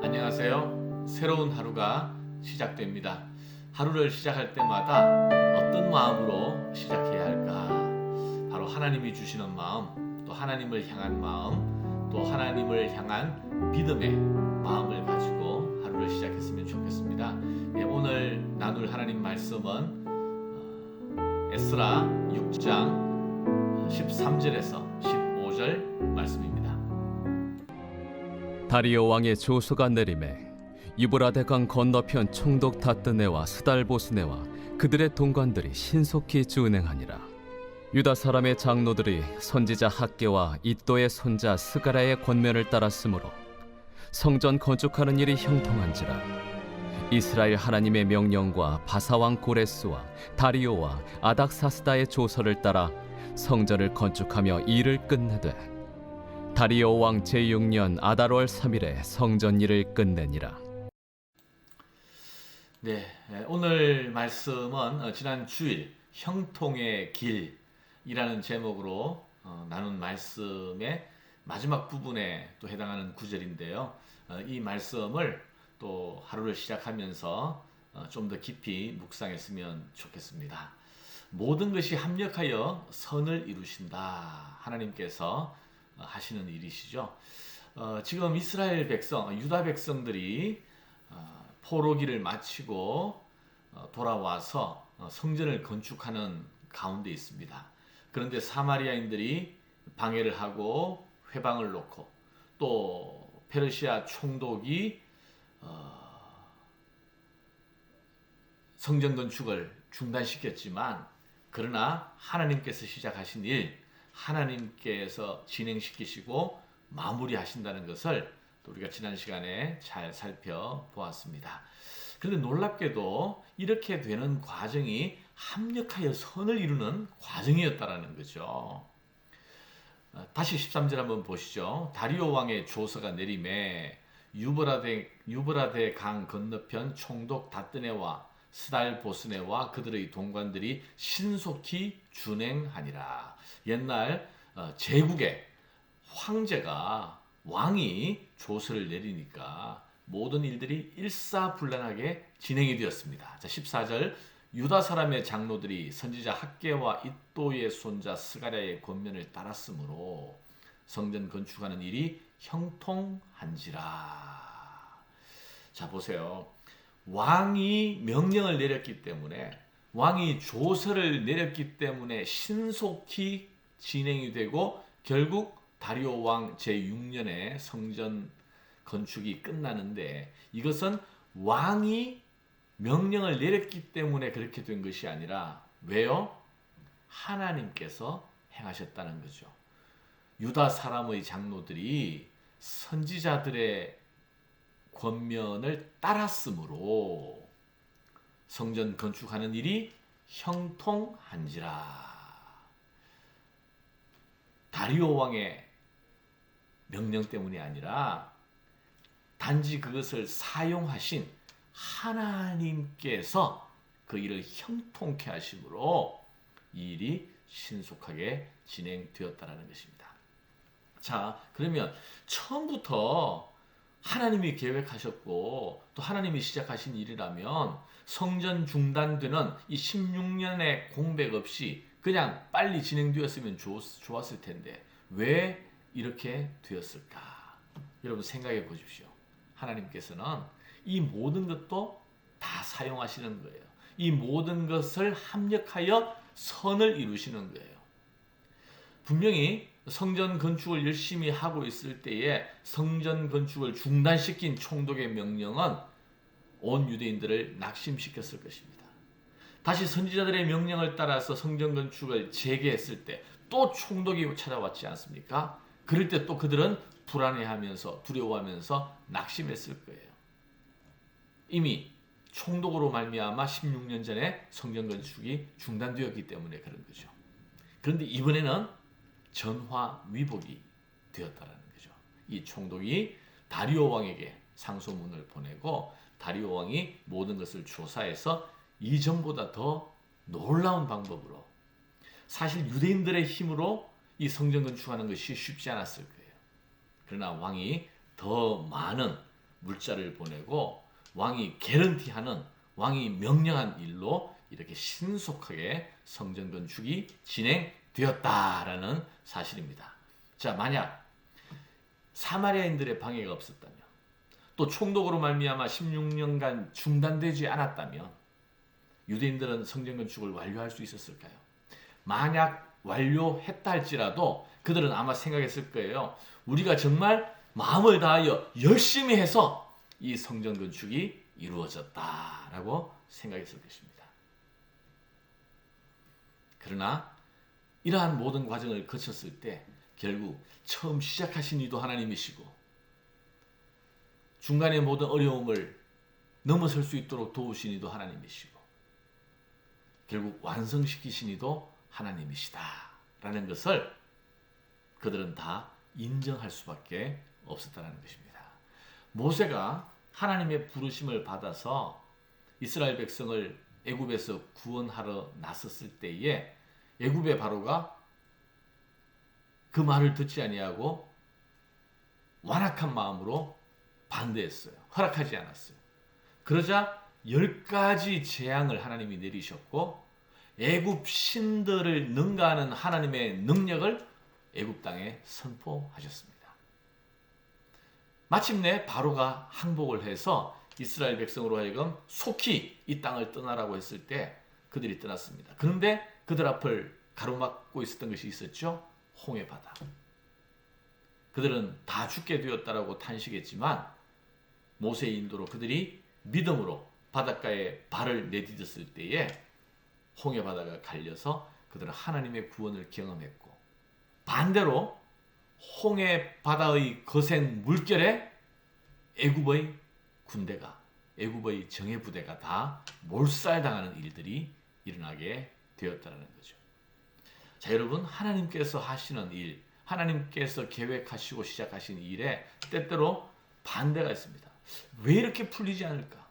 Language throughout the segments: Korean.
안녕하세요. 새로운 하루가 시작됩니다. 하루를 시작할 때마다 어떤 마음으로 시작해야 할까? 바로 하나님이 주시는 마음, 또 하나님을 향한 마음, 또 하나님을 향한 믿음의 마음을 가지고 하루를 시작했으면 좋겠습니다. 예, 오늘 나눌 하나님 말씀은 어, 에스라 6장 13절에서 15절 말씀입니다. 다리오 왕의 조소가 내림에 유브라데 강 건너편 총독 다뜨네와 스달보스네와 그들의 동관들이 신속히 주은행하니라. 유다 사람의 장로들이 선지자 학계와 이또의 손자 스가라의 권면을 따랐으므로 성전 건축하는 일이 형통한지라. 이스라엘 하나님의 명령과 바사왕 고레스와 다리오와 아닥사스다의 조서를 따라 성전을 건축하며 일을 끝내되 다리오 왕 제6년 아달월 3일에 성전 일을 끝내니라. 네, 예, 오늘 말씀은 어, 지난 주일 형통의 길이라는 제목으로 어, 나눈 말씀의 마지막 부분에 또 해당하는 구절인데요. 어, 이 말씀을 또 하루를 시작하면서 어, 좀더 깊이 묵상했으면 좋겠습니다. 모든 것이 합력하여 선을 이루신다. 하나님께서 어, 하시는 일이시죠. 어, 지금 이스라엘 백성, 유다 백성들이 어, 포로기를 마치고 어, 돌아와서 어, 성전을 건축하는 가운데 있습니다. 그런데 사마리아인들이 방해를 하고 회방을 놓고 또 페르시아 총독이 어, 성전 건축을 중단시켰지만 그러나 하나님께서 시작하신 일 하나님께서 진행시키시고 마무리하신다는 것을 또 우리가 지난 시간에 잘 살펴보았습니다. 그런데 놀랍게도 이렇게 되는 과정이 합력하여 선을 이루는 과정이었다라는 거죠. 어, 다시 13절 한번 보시죠. 다리오 왕의 조서가 내림에 유브라데 유브라데 강 건너편 총독 다뜨네와 스달 보스네와 그들의 동관들이 신속히 준행하니라. 옛날 어, 제국의 황제가 왕이 조서를 내리니까 모든 일들이 일사불란하게 진행이 되었습니다. 자, 14절 유다 사람의 장로들이 선지자 학계와 이또의 손자 스가랴의 권면을 따랐으므로 성전 건축하는 일이 형통한지라. 자, 보세요. 왕이 명령을 내렸기 때문에 왕이 조서를 내렸기 때문에 신속히 진행이 되고 결국 다리오 왕 제6년에 성전 건축이 끝나는데 이것은 왕이 명령을 내렸기 때문에 그렇게 된 것이 아니라 왜요? 하나님께서 행하셨다는 거죠. 유다 사람의 장로들이 선지자들의 권면을 따랐으므로 성전 건축하는 일이 형통한지라. 다리오 왕의 명령 때문이 아니라 단지 그것을 사용하신 하나님께서 그 일을 형통케 하심으로 이 일이 신속하게 진행되었다라는 것입니다. 자, 그러면 처음부터 하나님이 계획하셨고 또 하나님이 시작하신 일이라면 성전 중단되는 이 16년의 공백 없이 그냥 빨리 진행되었으면 좋, 좋았을 텐데 왜 이렇게 되었을까? 여러분 생각해 보십시오. 하나님께서는 이 모든 것도 다 사용하시는 거예요. 이 모든 것을 합력하여 선을 이루시는 거예요. 분명히 성전 건축을 열심히 하고 있을 때에 성전 건축을 중단시킨 총독의 명령은 온 유대인들을 낙심시켰을 것입니다. 다시 선지자들의 명령을 따라서 성전 건축을 재개했을 때 또 총독이 찾아왔지 않습니까? 그럴 때 또 그들은 불안해하면서 두려워하면서 낙심했을 거예요. 이미 총독으로 말미암아 16년 전에 성전 건축이 중단되었기 때문에 그런 거죠. 그런데 이번에는 전화 위복이 되었다라는 거죠. 이 총독이 다리오 왕에게 상소문을 보내고 다리오 왕이 모든 것을 조사해서 이전보다 더 놀라운 방법으로 사실 유대인들의 힘으로 이 성전 건축하는 것이 쉽지 않았을 거예요. 그러나 왕이 더 많은 물자를 보내고 왕이 개런티하는 왕이 명령한 일로 이렇게 신속하게 성전 건축이 진행 되었다라는 사실입니다. 자, 만약 사마리아인들의 방해가 없었다면 또 총독으로 말미암아 16년간 중단되지 않았다면 유대인들은 성전 건축을 완료할 수 있었을까요? 만약 완료했다 할지라도 그들은 아마 생각했을 거예요. 우리가 정말 마음을 다하여 열심히 해서 이 성전 건축이 이루어졌다라고 생각했을 것입니다. 그러나 이러한 모든 과정을 거쳤을 때 결국 처음 시작하신 이도 하나님이시고 중간에 모든 어려움을 넘어설 수 있도록 도우신 이도 하나님이시고 결국 완성시키신 이도 하나님이시다 라는 것을 그들은 다 인정할 수밖에 없었다는 것입니다. 모세가 하나님의 부르심을 받아서 이스라엘 백성을 애굽에서 구원하러 나섰을 때에 애굽의 바로가 그 말을 듣지 아니하고 완악한 마음으로 반대했어요. 허락하지 않았어요. 그러자 열 가지 재앙을 하나님이 내리셨고 애굽 신들을 능가하는 하나님의 능력을 애굽 땅에 선포하셨습니다. 마침내 바로가 항복을 해서 이스라엘 백성으로 하여금 속히 이 땅을 떠나라고 했을 때 그들이 떠났습니다. 그런데 그들 앞을 가로막고 있었던 것이 있었죠. 홍해 바다. 그들은 다 죽게 되었다라고 탄식했지만 모세의 인도로 그들이 믿음으로 바닷가에 발을 내디뎠을 때에 홍해 바다가 갈려서 그들은 하나님의 구원을 경험했고 반대로 홍해 바다의 거센 물결에 애굽의 군대가 애굽의 정예 부대가 다 몰살당하는 일들이 일어나게 되었다는 거죠. 자, 여러분 하나님께서 하시는 일, 하나님께서 계획하시고 시작하신 일에 때때로 반대가 있습니다. 왜 이렇게 풀리지 않을까?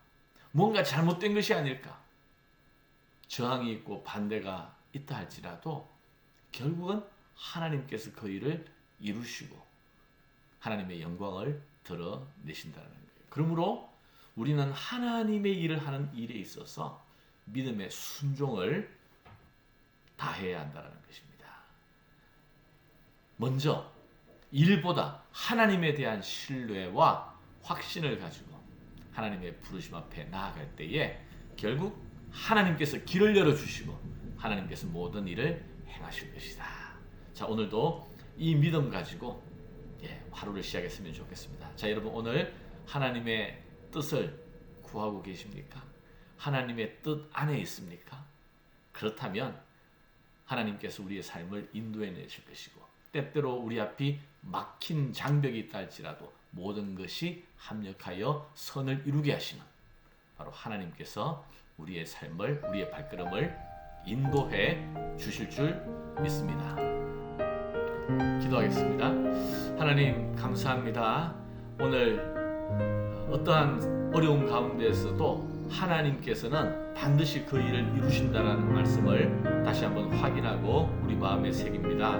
뭔가 잘못된 것이 아닐까? 저항이 있고 반대가 있다 할지라도 결국은 하나님께서 그 일을 이루시고 하나님의 영광을 드러내신다는 거예요. 그러므로 우리는 하나님의 일을 하는 일에 있어서 믿음의 순종을 다 해야 한다는 것입니다. 먼저 일보다 하나님에 대한 신뢰와 확신을 가지고 하나님의 부르심 앞에 나아갈 때에 결국 하나님께서 길을 열어 주시고 하나님께서 모든 일을 행하실 것이다. 자, 오늘도 이 믿음 가지고 예, 하루를 시작했으면 좋겠습니다. 자, 여러분 오늘 하나님의 뜻을 구하고 계십니까? 하나님의 뜻 안에 있습니까? 그렇다면 하나님께서 우리의 삶을 인도해 내실 것이고 때때로 우리 앞이 막힌 장벽이 있다 할지라도 모든 것이 합력하여 선을 이루게 하시는 바로 하나님께서 우리의 삶을 우리의 발걸음을 인도해 주실 줄 믿습니다. 기도하겠습니다. 하나님 감사합니다. 오늘 어떠한 어려움 가운데에서도 하나님께서는 반드시 그 일을 이루신다라는 말씀을 다시 한번 확인하고 우리 마음에 새깁니다.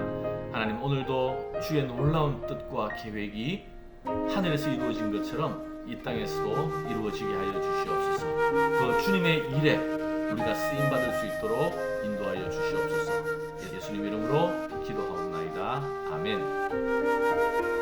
하나님 오늘도 주의 놀라운 뜻과 계획이 하늘에서 이루어진 것처럼 이 땅에서도 이루어지게 하여 주시옵소서. 그 주님의 일에 우리가 쓰임 받을 수 있도록 인도하여 주시옵소서. 예수님 이름으로 기도하옵나이다. 아멘.